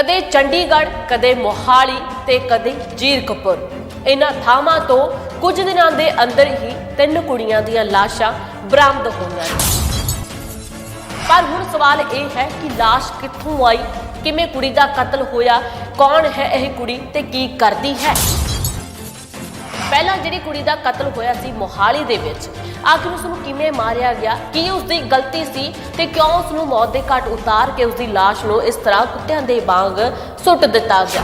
ਕਦੇ ਚੰਡੀਗੜ੍ਹ, ਕਦੇ ਮੋਹਾਲੀ ਤੇ ਕਦੇ ਜੀਰਕਪੁਰ। ਇਹਨਾਂ ਥਾਵਾਂ ਤੋਂ ਕੁਝ ਦਿਨਾਂ ਦੇ ਅੰਦਰ ਹੀ ਤਿੰਨ ਕੁੜੀਆਂ ਦੀਆਂ ਲਾਸ਼ਾਂ ਬਰਾਮਦ ਹੋਈਆਂ ਪਰ ਹੁਣ ਸਵਾਲ ਇਹ ਹੈ ਕਿ ਲਾਸ਼ ਕਿੱਥੋਂ ਆਈ, ਕਿਵੇਂ ਕੁੜੀ ਦਾ ਕਤਲ ਹੋਇਆ, ਕੌਣ ਹੈ ਇਹ ਕੁੜੀ ਤੇ ਕੀ ਕਰਦੀ ਹੈ? ਪਹਿਲਾਂ ਜਿਹੜੀ ਕੁੜੀ ਦਾ ਕਤਲ ਹੋਇਆ ਸੀ ਮੋਹਾਲੀ ਦੇ ਵਿੱਚ, ਆਖਿਰ ਉਸ ਨੂੰ ਕਿਵੇਂ ਮਾਰਿਆ ਗਿਆ, ਕੀ ਉਸ ਦੀ ਗਲਤੀ ਸੀ ਤੇ ਕਿਉਂ ਉਸ ਨੂੰ ਮੌਤ ਦੇ ਘਾਟ ਉਤਾਰ ਕੇ ਉਸ ਦੀ ਲਾਸ਼ ਨੂੰ ਇਸ ਤਰ੍ਹਾਂ ਕੁੱਤਿਆਂ ਦੇ ਵਾਂਗ ਸੁੱਟ ਦਿੱਤਾ ਗਿਆ?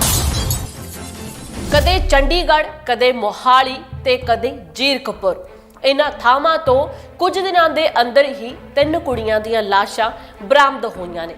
ਕਦੇ ਚੰਡੀਗੜ੍ਹ, ਕਦੇ ਮੋਹਾਲੀ ਤੇ ਕਦੇ ਜੀਰਕਪੁਰ। ਇਹਨਾਂ ਥਾਵਾਂ ਤੋਂ ਕੁਝ ਦਿਨਾਂ ਦੇ ਅੰਦਰ ਹੀ ਤਿੰਨ ਕੁੜੀਆਂ ਦੀਆਂ ਲਾਸ਼ਾਂ ਬਰਾਮਦ ਹੋਈਆਂ ਨੇ।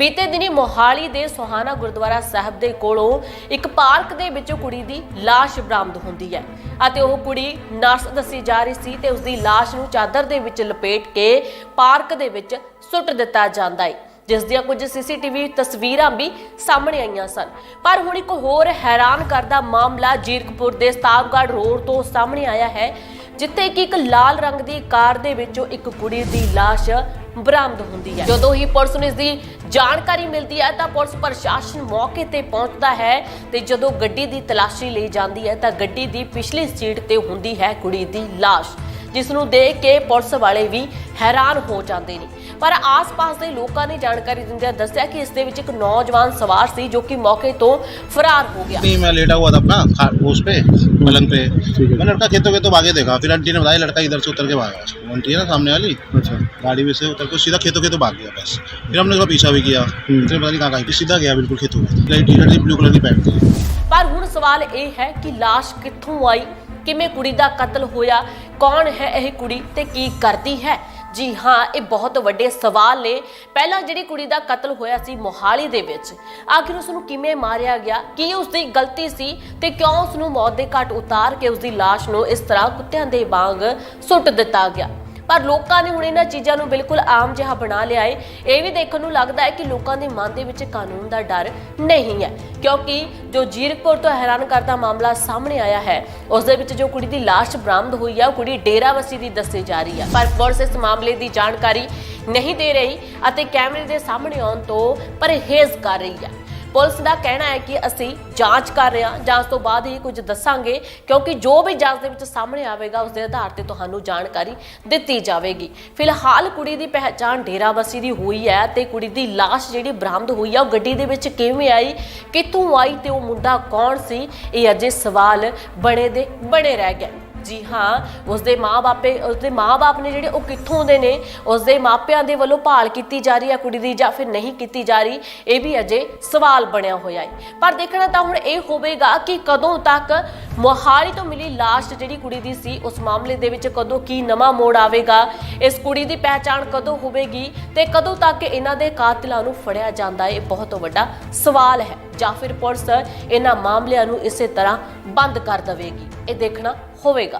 ਬੀਤੇ ਦਿਨੀ ਮੋਹਾਲੀ ਦੇ ਸੁਹਾਣਾ ਗੁਰਦੁਆਰਾ ਸਾਹਿਬ ਦੇ ਕੋਲੋਂ ਇੱਕ ਪਾਰਕ ਦੇ ਵਿੱਚੋਂ ਕੁੜੀ ਦੀ ਲਾਸ਼ ਬਰਾਮਦ ਹੁੰਦੀ ਹੈ ਅਤੇ ਉਹ ਕੁੜੀ ਨਰਸ ਦੱਸੀ ਜਾ ਰਹੀ ਸੀ ਤੇ ਉਸ ਦੀ ਲਾਸ਼ ਨੂੰ ਚਾਦਰ ਦੇ ਵਿੱਚ ਲਪੇਟ ਕੇ ਪਾਰਕ ਦੇ ਵਿੱਚ ਸੁੱਟ ਦਿੱਤਾ ਜਾਂਦਾ ਹੈ, ਜਿਸ ਦੀਆਂ ਕੁਝ ਸੀਸੀਟੀਵੀ ਤਸਵੀਰਾਂ ਵੀ ਸਾਹਮਣੇ ਆਈਆਂ ਸਨ। ਪਰ ਹੁਣ ਇੱਕ ਹੋਰ ਹੈਰਾਨ ਕਰਦਾ ਮਾਮਲਾ ਜੀਰਕਪੁਰ ਦੇ ਸਤਾਬਗੜ੍ਹ ਰੋਡ ਤੋਂ ਸਾਹਮਣੇ ਆਇਆ ਹੈ ਜਿੱਥੇ ਕਿ ਇੱਕ ਲਾਲ ਰੰਗ ਦੀ ਕਾਰ ਦੇ ਵਿੱਚੋਂ ਇੱਕ ਕੁੜੀ ਦੀ ਲਾਸ਼ ਬਰਾਮਦ ਹੁੰਦੀ ਹੈ। ਜਦੋਂ ਹੀ ਪੁਲਿਸ ਨੂੰ ਇਸ ਦੀ ਜਾਣਕਾਰੀ ਮਿਲਦੀ ਹੈ, ਤਾਂ ਪੁਲਿਸ ਪ੍ਰਸ਼ਾਸਨ ਮੌਕੇ ਤੇ ਪਹੁੰਚਦਾ ਹੈ ਤੇ ਜਦੋਂ ਗੱਡੀ ਦੀ ਤਲਾਸ਼ੀ ਲਈ ਜਾਂਦੀ ਹੈ, ਤਾਂ ਗੱਡੀ ਦੀ ਪਿਛਲੀ ਸੀਟ ਤੇ ਹੁੰਦੀ ਹੈ ਕੁੜੀ ਦੀ ਲਾਸ਼, ਜਿਸ ਨੂੰ ਦੇਖ ਕੇ ਪੁਲਿਸ ਵਾਲੇ ਵੀ ਹੈਰਾਨ ਹੋ ਜਾਂਦੇ ਨੇ। ਪਰ ਆਸ-ਪਾਸ ਦੇ ਲੋਕਾਂ ਨੇ ਜਾਣਕਾਰੀ ਦਿੰਦਿਆਂ ਦੱਸਿਆ ਕਿ ਇਸ ਦੇ ਵਿੱਚ ਇੱਕ ਨੌਜਵਾਨ ਸਵਾਰ ਸੀ ਜੋ ਕਿ ਮੌਕੇ ਤੋਂ ਫਰਾਰ ਹੋ ਗਿਆ नहीं मैं लेटा हुआ था अपना खा- वो उस पे पलंग पे मैं लड़का खेतों खेतों भागे देखा फिर आंटी ने बताया लड़का इधर से उतर के भागा उसको आंटी है ना सामने वाली अच्छा गाड़ी में से उतर के सीधा खेतों खेतों भाग गया बस फिर हमने उसका पीछा भी किया फिर पता नहीं कहाँ कहीं सीधा गया बिल्कुल खेतों में टी शर्ट थी ब्लू कलर की पैंट थी ਪਰ ਹੁਣ ਸਵਾਲ ਇਹ ਹੈ ਕਿ ਲਾਸ਼ ਕਿੱਥੋਂ ਆਈ ਕਿਵੇਂ ਕੁੜੀ ਦਾ ਕਤਲ ਹੋਇਆ ਕੌਣ ਹੈ ਇਹ ਕੁੜੀ ਤੇ ਕੀ ਕਰਦੀ ਹੈ ਜੀ ਹਾਂ, ਇਹ ਬਹੁਤ ਵੱਡੇ ਸਵਾਲ ਨੇ। ਪਹਿਲਾਂ ਜਿਹੜੀ ਕੁੜੀ ਦਾ ਕਤਲ ਹੋਇਆ ਸੀ ਮੋਹਾਲੀ ਦੇ ਵਿੱਚ, ਆਖਿਰ ਉਸ ਨੂੰ ਕਿਵੇਂ ਮਾਰਿਆ ਗਿਆ? ਕੀ ਉਸ ਦੀ ਗਲਤੀ ਸੀ ਤੇ ਕਿਉਂ ਉਸ ਨੂੰ ਮੌਤ ਦੇ ਘਾਟ ਉਤਾਰ ਕੇ ਉਸ ਦੀ ਲਾਸ਼ ਨੂੰ ਇਸ ਤਰ੍ਹਾਂ ਕੁੱਤਿਆਂ ਦੇ ਵਾਂਗ ਸੁੱਟ ਦਿੱਤਾ ਗਿਆ? ਪਰ ਲੋਕਾਂ ਨੇ ਹੁਣ ਇਹਨਾਂ ਚੀਜ਼ਾਂ ਨੂੰ ਬਿਲਕੁਲ ਆਮ ਜਿਹਾ ਬਣਾ ਲਿਆ ਹੈ ਇਹ ਵੀ ਦੇਖਣ ਨੂੰ ਲੱਗਦਾ ਹੈ ਕਿ ਲੋਕਾਂ ਦੇ ਮਨ ਦੇ ਵਿੱਚ ਕਾਨੂੰਨ ਦਾ ਡਰ ਨਹੀਂ ਹੈ। ਕਿਉਂਕਿ ਜੋ ਜੀਰਕਪੁਰ ਤੋਂ ਹੈਰਾਨ ਕਰਦਾ ਮਾਮਲਾ ਸਾਹਮਣੇ ਆਇਆ ਹੈ, ਉਸ ਦੇ ਵਿੱਚ ਜੋ ਕੁੜੀ ਦੀ ਲਾਸ਼ ਬਰਾਮਦ ਹੋਈ ਹੈ ਉਹ ਕੁੜੀ ਡੇਰਾਵਸੀ ਦੀ ਦੱਸੀ ਜਾ ਰਹੀ ਹੈ ਪਰ ਪੁਲਿਸ ਇਸ ਮਾਮਲੇ ਦੀ ਜਾਣਕਾਰੀ ਨਹੀਂ ਦੇ ਰਹੀ ਅਤੇ ਕੈਮਰੇ ਦੇ ਸਾਹਮਣੇ ਆਉਣ ਤੋਂ ਪਰਹੇਜ਼ ਕਰ ਰਹੀ ਹੈ ਪੁਲਿਸ ਦਾ ਕਹਿਣਾ ਹੈ ਕਿ ਅਸੀਂ ਜਾਂਚ ਕਰ ਰਹੇ ਹਾਂ, ਜਾਂਚ ਤੋਂ ਬਾਅਦ ਹੀ ਕੁਝ ਦੱਸਾਂਗੇ, ਕਿਉਂਕਿ ਜੋ ਵੀ ਜਾਂਚ ਦੇ ਵਿੱਚ ਸਾਹਮਣੇ ਆਵੇਗਾ, ਉਸ ਦੇ ਆਧਾਰ ਤੇ ਤੁਹਾਨੂੰ ਜਾਣਕਾਰੀ ਦਿੱਤੀ ਜਾਵੇਗੀ। ਫਿਲਹਾਲ ਕੁੜੀ ਦੀ ਪਹਿਚਾਣ ਡੇਰਾਬੱਸੀ ਦੀ ਹੋਈ ਹੈ ਤੇ ਕੁੜੀ ਦੀ ਲਾਸ਼ ਜਿਹੜੀ ਬਰਾਮਦ ਹੋਈ ਹੈ ਉਹ ਗੱਡੀ ਦੇ ਵਿੱਚ ਕਿਵੇਂ ਆਈ, ਕਿੱਥੋਂ ਆਈ ਤੇ ਉਹ ਮੁੰਡਾ ਕੌਣ ਸੀ, ਇਹ ਅਜੇ ਸਵਾਲ ਬਣੇ ਦੇ ਬਣੇ ਰਹਿ ਗਏ। ਜੀ ਹਾਂ, ਉਸਦੇ ਮਾਪੇ ਉਸਦੇ ਮਾਪੇ ਨੇ ਜਿਹੜੇ ਉਹ ਕਿੱਥੋਂ ਦੇ ਨੇ, ਉਸਦੇ ਮਾਪਿਆਂ ਦੇ ਵੱਲੋਂ ਭਾਲ ਕੀਤੀ ਜਾ ਰਹੀ ਹੈ, ਕੁੜੀ ਦੀ ਜਾਂ ਫਿਰ ਨਹੀਂ ਕੀਤੀ ਜਾ ਰਹੀ, ਇਹ ਵੀ ਅਜੇ ਸਵਾਲ ਬਣਿਆ ਹੋਇਆ ਹੈ। ਪਰ ਦੇਖਣਾ ਤਾਂ ਹੁਣ ਇਹ ਹੋਵੇਗਾ ਕਿ ਕਦੋਂ ਤੱਕ ਮੋਹਾਲੀ ਤੋਂ ਮਿਲੀ ਲਾਸ਼ ਜਿਹੜੀ ਕੁੜੀ ਦੀ ਸੀ, ਉਸ ਮਾਮਲੇ ਦੇ ਵਿੱਚ ਕਦੋਂ ਕੀ ਨਵਾਂ ਮੋੜ ਆਵੇਗਾ, ਇਸ ਕੁੜੀ ਦੀ ਪਹਿਚਾਣ ਕਦੋਂ ਹੋਵੇਗੀ ਤੇ ਕਦੋਂ ਤੱਕ ਇਹਨਾਂ ਦੇ ਕਾਤਲਾਂ ਨੂੰ ਫੜਿਆ ਜਾਂਦਾ ਹੈ, ਇਹ ਬਹੁਤ ਵੱਡਾ ਸਵਾਲ ਹੈ ਜਾਂ ਫਿਰ ਪੁਲਿਸ ਇਹਨਾਂ ਮਾਮਲਿਆਂ ਨੂੰ ਇਸੇ ਤਰ੍ਹਾਂ ਬੰਦ ਕਰ ਦੇਵੇਗੀ, ਇਹ ਦੇਖਣਾ ਹੋਵੇਗਾ।